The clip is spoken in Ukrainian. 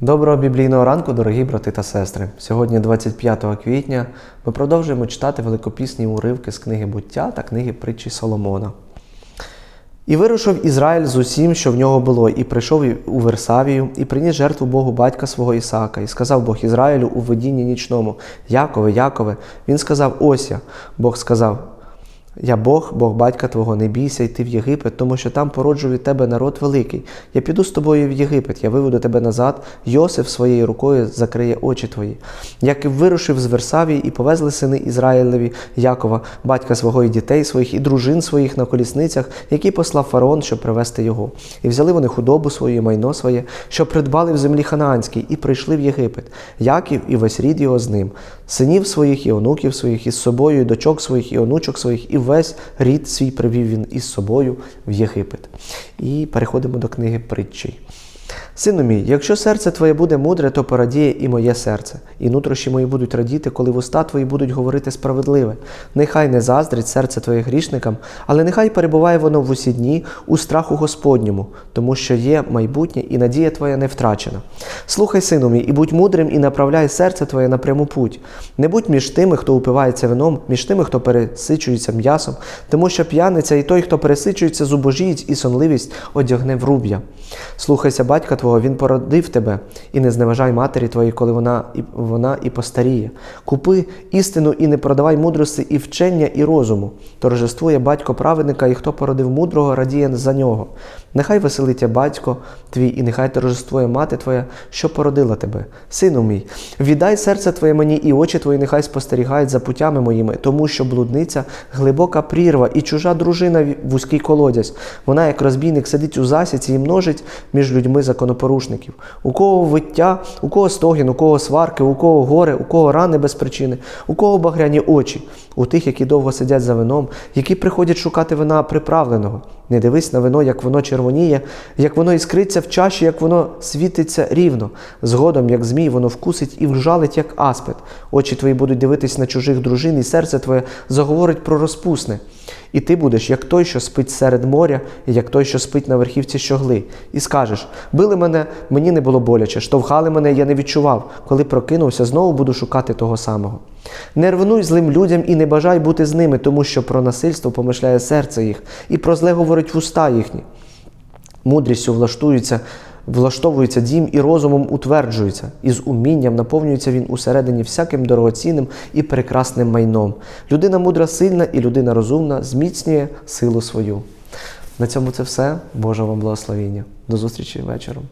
Доброго біблійного ранку, дорогі брати та сестри. Сьогодні, 25 квітня, ми продовжуємо читати великопісні уривки з книги буття та книги притчі Соломона. І вирушив Ізраїль з усім, що в нього було, і прийшов у Версавію, і приніс жертву Богу батька свого Ісаака, і сказав Бог Ізраїлю у видінні нічному: Якове, Якове. Він сказав: Ось я. Бог сказав: я Бог, Бог батька твого, не бійся йти в Єгипет, тому що там породжу від тебе народ великий. Я піду з тобою в Єгипет, я виведу тебе назад, Йосиф своєю рукою закриє очі твої. Як і вирушив з Версавії, і повезли сини Ізраїлеві Якова, батька свого і дітей своїх, і дружин своїх на колісницях, які послав фараон, щоб привезти його. І взяли вони худобу свою, майно своє, що придбали в землі ханаанській, і прийшли в Єгипет. Яків і весь рід його з ним, синів своїх і онуків своїх, із собою, і дочок своїх, і онучок своїх, і весь рід свій привів він із собою в Єгипет. І переходимо до книги притчей. Сину мій, якщо серце твоє буде мудре, то порадіє і моє серце, і нутрощі мої будуть радіти, коли вуста твої будуть говорити справедливе. Нехай не заздрить серце твоє грішникам, але нехай перебуває воно в усі дні у страху Господньому, тому що є майбутнє і надія твоя не втрачена. Слухай, сину мій, і будь мудрим, і направляй серце твоє на пряму путь. Не будь між тими, хто упивається вином, між тими, хто пересичується м'ясом, тому що п'яниця і той, хто пересичується зубожіють і сонливість, одягне в руб'я. Слухайся батька твого, він породив тебе, і не зневажай матері твоєї, коли вона і, вона і постаріє. Купи істину і не продавай мудрості і вчення, і розуму. Торжествує батько праведника, і хто породив мудрого, радіє за нього. Нехай веселиться батько твій, і нехай торжествує мати твоя, що породила тебе. Сину мій, віддай серце твоє мені, і очі твої нехай спостерігають за путями моїми, тому що блудниця глибока прірва, і чужа дружина вузький колодязь. Вона, як розбійник, сидить у засіці і множить між людьми законопорушників. У кого виття, у кого стогін, у кого сварки, у кого горе, у кого рани без причини, у кого багряні очі, у тих, які довго сидять за вином, які приходять шукати вина приправленого. Не дивись на вино, як воно червоніє, як воно іскриться в чаші, як воно світиться рівно. Згодом, як змій, воно вкусить і вжалить, як аспид. Очі твої будуть дивитись на чужих дружин, і серце твоє заговорить про розпусне. І ти будеш, як той, що спить серед моря, і як той, що спить на верхівці щогли, і скажеш: били мене, мені не було боляче, штовхали мене, я не відчував. Коли прокинувся, знову буду шукати того самого. Не рвнуй злим людям і не бажай бути з ними, тому що про насильство помишляє серце їх, і про зле говорить вуста їхні. Мудрістю влаштується. Влаштовується дім і розумом утверджується, і з умінням наповнюється він усередині всяким дорогоцінним і прекрасним майном. Людина мудра сильна і людина розумна зміцнює силу свою. На цьому це все. Боже вам благословіння. До зустрічі вечором.